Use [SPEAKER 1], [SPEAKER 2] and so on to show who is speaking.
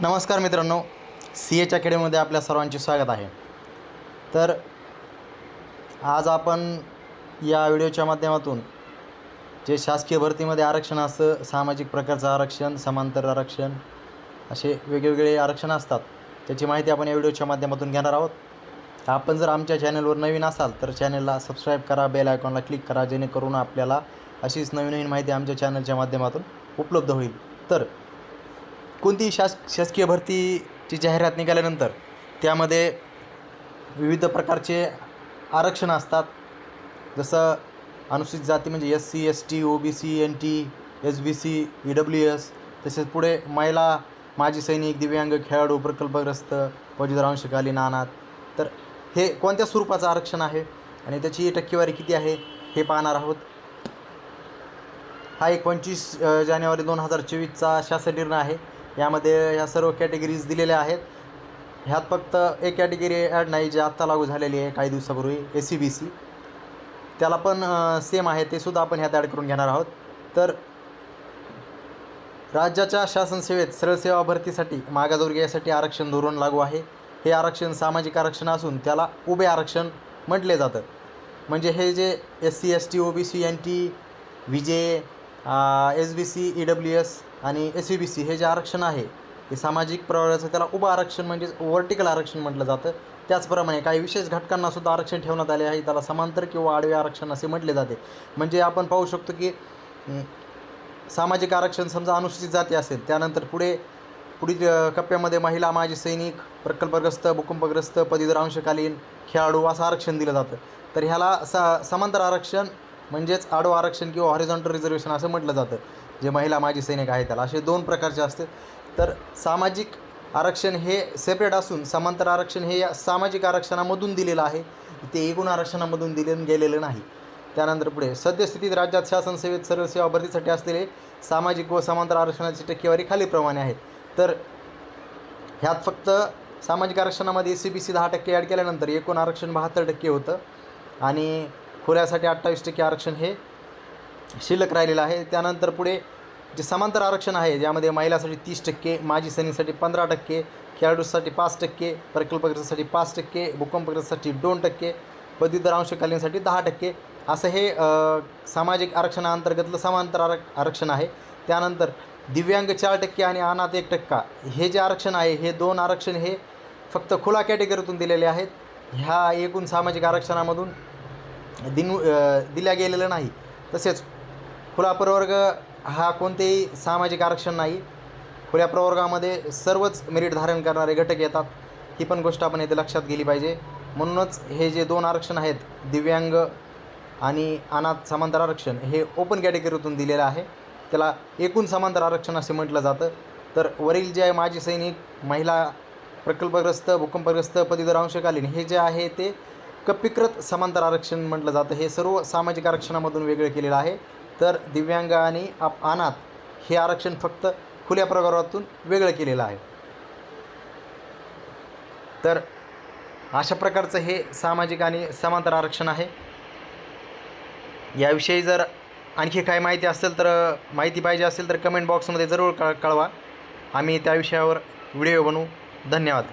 [SPEAKER 1] नमस्कार मित्रांनो C H अकॅडमीमध्ये आपल्या सर्वांचे स्वागत आहे. तर आज आपण या व्हिडिओच्या माध्यमातून जे शासकीय भरतीमध्ये आरक्षण असतं सामाजिक प्रकारचं आरक्षण समांतर आरक्षण असे वेगवेगळे आरक्षण असतात त्याची माहिती आपण या व्हिडिओच्या माध्यमातून घेणार आहोत. आपण जर आमच्या चॅनलवर नवीन असाल तर चॅनलला सबस्क्राईब करा बेल आयकॉनला क्लिक करा जेणेकरून आपल्याला अशीच नवीन नवीन माहिती आमच्या चॅनलच्या माध्यमातून उपलब्ध होईल. तर कोणतीही शास शासकीय भरतीची जाहिरात निघाल्यानंतर त्यामध्ये विविध प्रकारचे आरक्षण असतात. जसं अनुसूचित जाती म्हणजे S C S T O B C N T S B C E W S. तसेच पुढे महिला माजी सैनिक दिव्यांग खेळाडू प्रकल्पग्रस्त पदवीधर अंशकालीन अनाथ. तर हे कोणत्या स्वरूपाचं आरक्षण आहे आणि त्याची टक्केवारी किती आहे हे पाहणार आहोत. हा एक पंचवीस जानेवारी दोन हजार चोवीसचा शासन निर्णय आहे. यामध्ये ह्या सर्व कॅटेगरीज दिलेल्या आहेत. ह्यात फक्त एक कॅटेगरी ॲड नाही जी आत्ता लागू झालेली आहे काही दिवसापूर्वी ए सी बी सी त्याला पण सेम आहे ते सुद्धा आपण ह्यात ॲड करून घेणार आहोत. तर राज्याच्या शासन सेवेत सरळ सेवा भरतीसाठी मागासवर्गीयासाठी आरक्षण धोरण लागू आहे. हे आरक्षण सामाजिक आरक्षण असून त्याला उभे आरक्षण म्हटले जातं. म्हणजे हे जे S C S T O B C N T V J J S B C E W S आणि एस यू बी सी हे जे आरक्षण आहे हे सामाजिक प्रवर्गाचं त्याला उभं आरक्षण म्हणजेच वर्टिकल आरक्षण म्हटलं जातं. त्याचप्रमाणे काही विशेष घटकांना सुद्धा आरक्षण ठेवण्यात आले आहे. त्याला समांतर किंवा आडवे आरक्षण असे म्हटले जाते. म्हणजे आपण पाहू शकतो की सामाजिक आरक्षण समजा अनुसूचित जाती असेल त्यानंतर पुढे पुढील कप्प्यामध्ये महिला माजी सैनिक प्रकल्पग्रस्त भूकंपग्रस्त पदवीधर अंशकालीन खेळाडू असं आरक्षण दिलं जातं. तर ह्याला सा समांतर आरक्षण म्हणजेच आडवं आरक्षण किंवा हॉरिझॉन्टल रिझर्वेशन असं म्हटलं जातं. जे महिला माजी सैनिक आहे त्याला असे दोन प्रकारचे असते. तर सामाजिक आरक्षण हे सेपरेट असून समांतर आरक्षण हे या सामाजिक आरक्षणामधून दिलेलं आहे. ते एकूण आरक्षणामधून दिले गेलेलं नाही. त्यानंतर पुढे सद्यस्थितीत राज्यात शासन सेवेत सर्व सेवा भरतीसाठी असलेले सामाजिक व समांतर आरक्षणाची टक्केवारी खालीलप्रमाणे आहेत तर ह्यात फक्त सामाजिक आरक्षणामध्ये सी बी सी दहा टक्के ॲड केल्यानंतर एकूण आरक्षण बहात्तर टक्के होतं. आणि खुऱ्यासाठी अठ्ठावीस टक्के आरक्षण हे शिल्लक राहिलेलं आहे. त्यानंतर पुढे जे समांतर आरक्षण आहे ज्यामध्ये महिलासाठी तीस टक्के माजी सैनिकसाठी पंधरा टक्के खेळाडूसाठी पाच टक्के प्रकल्पग्रस्तासाठी पाच टक्के भूकंपग्रस्तासाठी दोन टक्के पदवीधर अंशकालीनसाठी दहा टक्के असं हे सामाजिक आरक्षणाअंतर्गतलं समांतर आर आरक्षण आहे. त्यानंतर दिव्यांग चार टक्के आणि अनाथ एक टक्का. हे जे आरक्षण आहे हे दोन आरक्षण हे फक्त खुला कॅटेगरीतून दिलेले आहेत. ह्या एकूण सामाजिक आरक्षणामधून दिन दिल्या गेलेलं नाही. तसेच खुला प्रवर्ग हा कोणतेही सामाजिक आरक्षण नाही. खुल्या प्रवर्गामध्ये सर्वच मेरिट धारण करणारे घटक येतात. ही पण गोष्ट आपण येथे लक्षात गेली पाहिजे. म्हणूनच हे जे दोन आरक्षण आहेत दिव्यांग आणि अनाथ समांतर आरक्षण हे ओपन कॅटेगरीतून दिलेलं आहे. त्याला एकूण समांतर आरक्षण असे म्हटलं जातं. तर वरील जे आहे माजी सैनिक महिला प्रकल्पग्रस्त भूकंपग्रस्त पदवीधर अंशकालीन हे जे आहे ते कपिकृत समांतर आरक्षण म्हटलं जातं. हे सर्व सामाजिक आरक्षणामधून वेगळं केलेलं आहे. तर दिव्यांग आणि आप अनाथ हे आरक्षण फक्त खुल्या प्रकारातून वेगळं केलेलं आहे. तर अशा प्रकारचं हे सामाजिक आणि समांतर आरक्षण आहे. याविषयी जर आणखी काय माहिती असेल तर माहिती पाहिजे असेल तर कमेंट बॉक्समध्ये जरूर कळ कळवा. आम्ही त्या विषयावर व्हिडिओ बनवू. धन्यवाद.